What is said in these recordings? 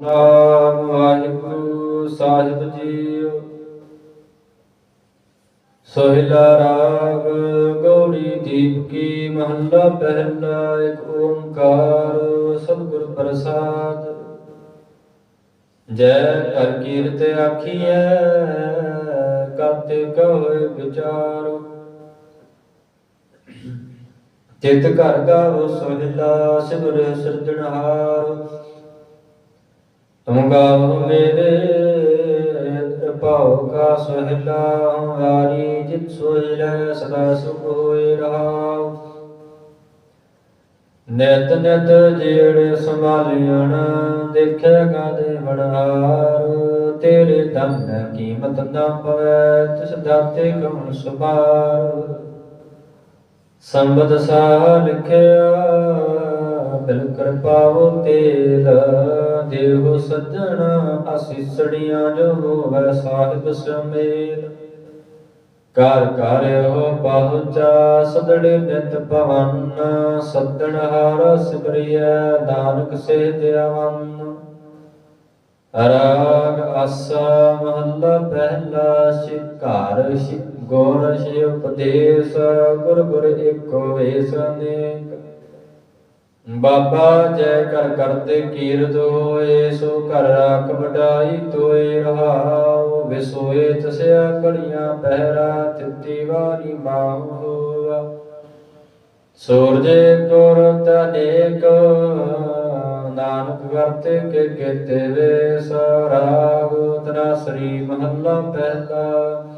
ਨਾਮ ਵਾਹਿਗੁਰੂ ਸਾਹਿਬ ਜੀਓ। ਸੋਹਿਲਾ ਰਾਗ ਗੌੜੀ ਦੀਪ ਕੀ ਮਹੱਲਾ ਪਹਿਲਾ, ਇੱਕ ਓੰਕਾਰ ਸਤਿਗੁਰ ਪ੍ਰਸਾਦ। ਜੈ ਕਰ ਕੀਰਤ ਆਖੀਐ ਕਾਤੇ ਕਹੋਏ ਵਿਚਾਰੋ। ਚਿਤ ਘਰ ਗਾਵੋ ਸੋਹਿਲਾ, ਸਿਮਰ ਸਿਰਜਣਹਾਰ। ਤੁਮ ਗਾਵੋ ਮੇਰੇ ਭਾਉ ਕਾ ਸਹਿਲਾ ਹਮਾਰੀ ਜਿਤ ਸੋਹਿਲਾ ਸਦਾ ਸੁਖ ਹੋਏ ਰਹਾਉ ਨਿਤ ਨਿਤ ਜੇੜ ਸੰਭਾਲਿਆਣ ਦੇਖਿਆ ਗਾਦੇ ਬੜਾਰ ਤੇਰੇ ਧਨ ਕੀਮਤ ਨਾ ਪਵੈ ਤਿਸ ਦਾਤੇ ਕਉ ਸੁਭਾਰ ਸੰਬਦ ਸਾ ਲਿਖਿਆ ਬਿਲ ਕਿਰਪਾਵੋ ਤੇਲ, ਦੇਵ ਸੱਜਣ ਅਸੀਸੜੀਆਂ ਜੋ ਹੋਵੇ ਸਾਹਿਬ ਸਮੇਲ। ਕਰ ਕਰ ਹੋ ਪਹੁੰਚਾ, ਸਦੜੇ ਨਿਤ ਭਵਨ ਸੱਦਣ ਹਾਰ ਸਿਮਰਿਐ, ਨਾਨਕ ਸੇ ਦਿਆਵਨ ਰਾਗ ਆਸਾ ਮਹੱਲਾ ਪਹਿਲਾ ਸ਼ਿਕਾਰ ਸ਼ਿ ਗੋਰ ਉਪਦੇਸ਼, ਗੁਰ ਗੁਰ ਏਕੋ ਵੇਸ ਅਨੇਕ। ਬਾਬਾ ਜੈ ਕਰ ਕਰਤੇ ਕੀਰਤ ਹੋਏ, ਸੋ ਘਰ ਰਾਖ ਵਡਾਈ ਤੋਏ ਰਹਾਉ, ਵਿਸੋਏ ਤਸਿਆ ਕੜੀਆਂ ਪਹਿਰਾ, ਤਿੱਤੀ ਵਾਰੀ ਮਾਹੁਆ ਸੂਰਜੇ ਗੁਰ ਤਨੇਕ ਨਾਨਕ ਕਰਤੇ ਕੇ ਕੇਤੇ ਵੇ ਸਰਾਗ, ਤਨਾ ਸ੍ਰੀ ਮਹੱਲਾ ਪਹਿਲਾ।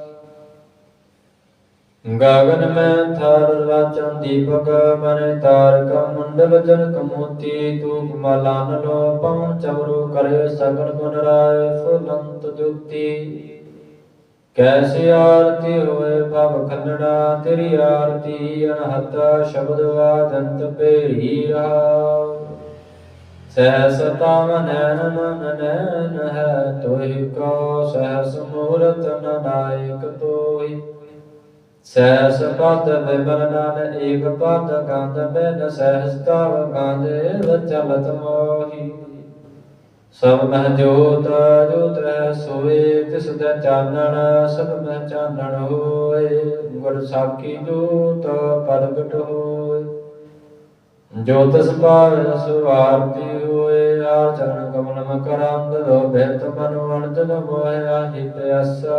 ਗਗਨ ਮੈਂ ਥਰ ਰਾਚੰ ਦੀਪਕ ਮਨ ਤਾਰਕ ਮੰਡਲ ਜਨਕ ਮੋਤੀ ਤੂਕ ਮਲਾਨ ਲੋ ਪਵਨ ਚਵਰੋ ਕਰੇ ਸਗਨ ਗੁਣ ਰਾਏ ਫੁਲੰਤ ਜੁਤੀ। ਕੈਸੇ ਆਰਤੀ ਹੋਏ ਭਵ ਖੰਡਣਾ, ਤੇਰੀ ਆਰਤੀ ਅਨਹਤ ਸ਼ਬਦ ਵਾਜੰਤ ਪੇਰੀ ਰਹਾਉ ਸਹਸ ਤਮ ਨੈਣ ਮਨ ਨੈਣ ਹੈ ਤੋਹਿ ਕੋ, ਸਹਸ ਮੂਰਤ ਨਾਇਕ ਤੋਹਿ। ਸਹਸ ਪਦ ਵਿਬਰ ਏਕ ਪਦ ਗੰਧ ਬਿਨ ਸਹਸ ਗੰਧ ਚਲਤ ਮੋਹੀ। ਸਭ ਮਹਿ ਜੋਤ ਜੋਤ ਹੈ ਸੋਏ, ਤਿਸ ਦਾ ਚਾਨਣ ਸਭ ਮਹਿ ਚਾਨਣ ਹੋਏ। ਗੁਰ ਸਾਖੀ ਜੋਤ ਪ੍ਰਗਟ ਹੋਏ। ਜੋ ਤਿਸ ਸੁਆਰਤੀ ਹੋਏ ਆ ਚਰਨ ਮਕਰੰਦ ਰੋ ਬਹਿਤ ਮਨ ਅਣਜਨ ਮੋਹਿਆ ਹਿ ਪਿਆਸਾ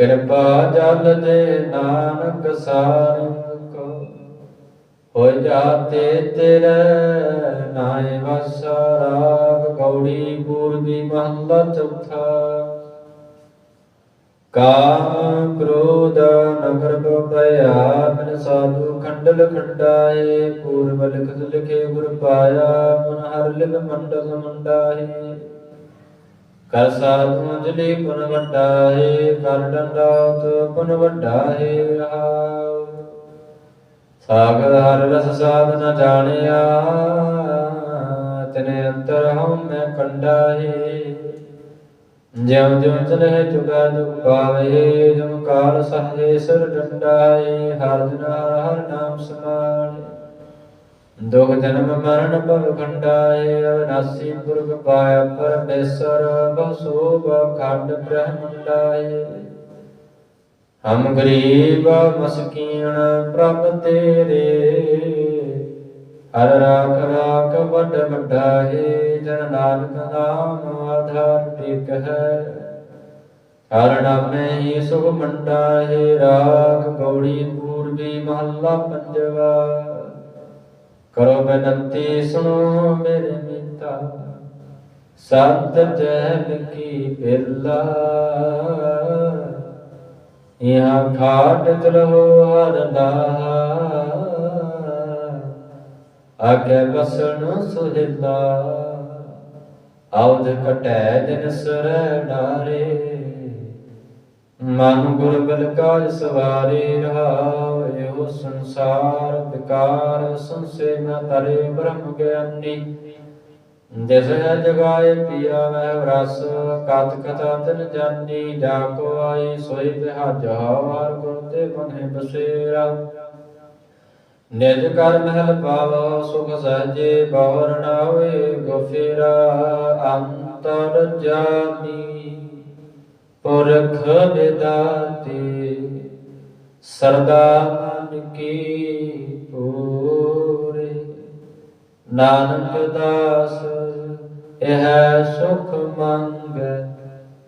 ਕਿਰਪਾ ਜਲ ਦੇ ਨਾਨਕ ਸਾਰਿ ਕੋ ਹੋਇ ਜਾਤੇ ਤੇਰੇ ਨਾਏ ਵਸ ਰਾਗ, ਗੌੜੀ ਪੂਰਬੀ ਮਹੱਲਾ ਚੌਥਾ। ਕਾਮ ਕ੍ਰੋਧ ਨਗਰ ਭਇਆ ਮਨ ਸਾਧੂ ਖੰਡਲ ਖੰਡਾਏ, ਪੂਰਬ ਲਿਖਤ ਲਿਖੇ ਗੁਰ ਪਾਇਆ, ਮਨ ਹਰ ਲਿਖ ਮੰਡਲ ਮੰਡਾਏ ਕਰ ਸਾਧੂ ਅੰਜਲੀ ਪੁਨ ਵੱਡਾ ਕਰ ਡੰਡਾਤ ਪੁਨ ਵੱਡਾ ਰਹਾਉ। ਸਾਗਰ ਹਰ ਰਸ ਸਾਧ ਨ ਜਾਣਿਆ, ਤਨੇ ਅੰਤਰ ਹਉ ਮੈਂ ਕੰਡਾ ਜਿਉ ਜਿਉ ਚਲੇ ਚੁਗਾ ਦੁਖ ਪਾਵੇ ਜਮ ਕਾਲ ਸਹਜੇ ਸਿਰ ਡੰਡਾਏ, ਹਰ ਦਿਨ ਹਰ ਨਾਮ ਸਮਾਣੇ ਦੁਖ ਜਨਮ ਮਰਨ ਭਵ ਖੰਡਾਏ, ਅਵਨਾਸੀ ਪੁਰਖ ਪਾਇਆ ਪਰਮੇਸ਼ਰ ਬਹੁ ਖੰਡ ਬ੍ਰਹਮੰਡਾਏ। ਹਮ ਗਰੀਬ ਮਸਕੀਨ, ਪ੍ਰਭ ਤੇਰੇ। ਹਰ ਰਾਖ ਰਾਖ ਵੱਡ ਵੱਡਾ ਹੈ ਜਨ ਨਾਨਕ ਨਾਮ ਆਧਾਰ ਟਿਕ ਹੈ। ਹਰ ਨਾਮੇ ਹੀ ਸੁਖ ਮੰਡਾ ਹੈ ਰਾਖ ਗੌੜੀ ਪੂਰਬੀ ਮਹੱਲਾ ਪੰਜਵਾ। ਕਰੋ ਬੇਨਤੀ ਸੁਣੋ ਮੇਰੇ ਮੀਤਾ ਸਤ ਜਨ ਕੀ ਬਿਰਲਾ। ਇਹਾਂ ਖਾਟ ਚਲੋ ਹਰ ਆਗੇ ਬਸਣ ਸੁਹਿਲਾ। ਆਉਦ ਕਟੈ ਜਨ ਸਰ ਨਾਰੇ। ਮਨ ਗੁਰ ਬਲ ਸਵਾਰੇ ਰਹਾਉ ਇਹੋ ਸੰਸਾਰ ਵਿਕਾਰ ਸੰਸੇ ਨ ਤਰੇ ਬ੍ਰਹਮ ਗਿਆਨੀ। ਜਿਸ ਜਗਾਏ ਪਿਆ ਮੈਂ ਰਸ, ਕਤ ਕਥਾ ਤਨ ਜਾਨੀ। ਜਾ ਕੋ ਆਈ ਸੋਈ ਬਿਹਾਜ ਹਵਾਰ ਗੁਰ ਤੇ ਮਨਿ ਬਸੇਰਾ। ਨਿਜ ਕਰ ਮਹਿਲ ਪਾਵੋ, ਸੁਖ ਸਹਜੇ ਬਵਰ ਹੋਏ, ਗੁਫੇਰਾ, ਅੰਤਰ ਜਾਮੀ ਪੁਰਖ ਵਿਦਾਤੇ ਸਰਦਾ ਮਨ ਕੀ ਪੂਰੇ? ਨਾਨਕ ਦਾਸ, ਇਹ ਸੁਖ ਮੰਗੈ,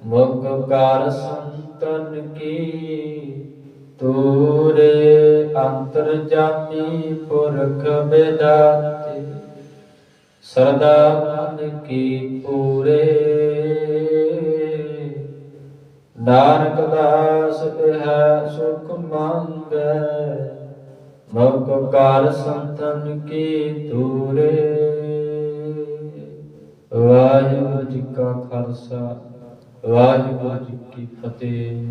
ਮੁਖ ਕਾਰ ਸੰਤਨ ਕੀ? ਤੂਰੇ ਅੰਤਰ ਜਾਮੀ ਪੁਰਖ ਵਿਦਾਤੇ ਸਰਦਾ ਮਨ ਕੀ ਪੂਰੇ? ਨਾਨਕ ਦਾਸ ਇਹ ਸੁਖ ਮੰਗੈ ਮੁਖ ਕਾਰ ਸੰਤਨ ਕੀ ਤੂਰੇ ਵਾਹਿਗੁਰੂ ਜੀ ਕਾ ਖਾਲਸਾ, ਵਾਹਿਗੁਰੂ ਜੀ ਕੀ ਫਤਿਹ।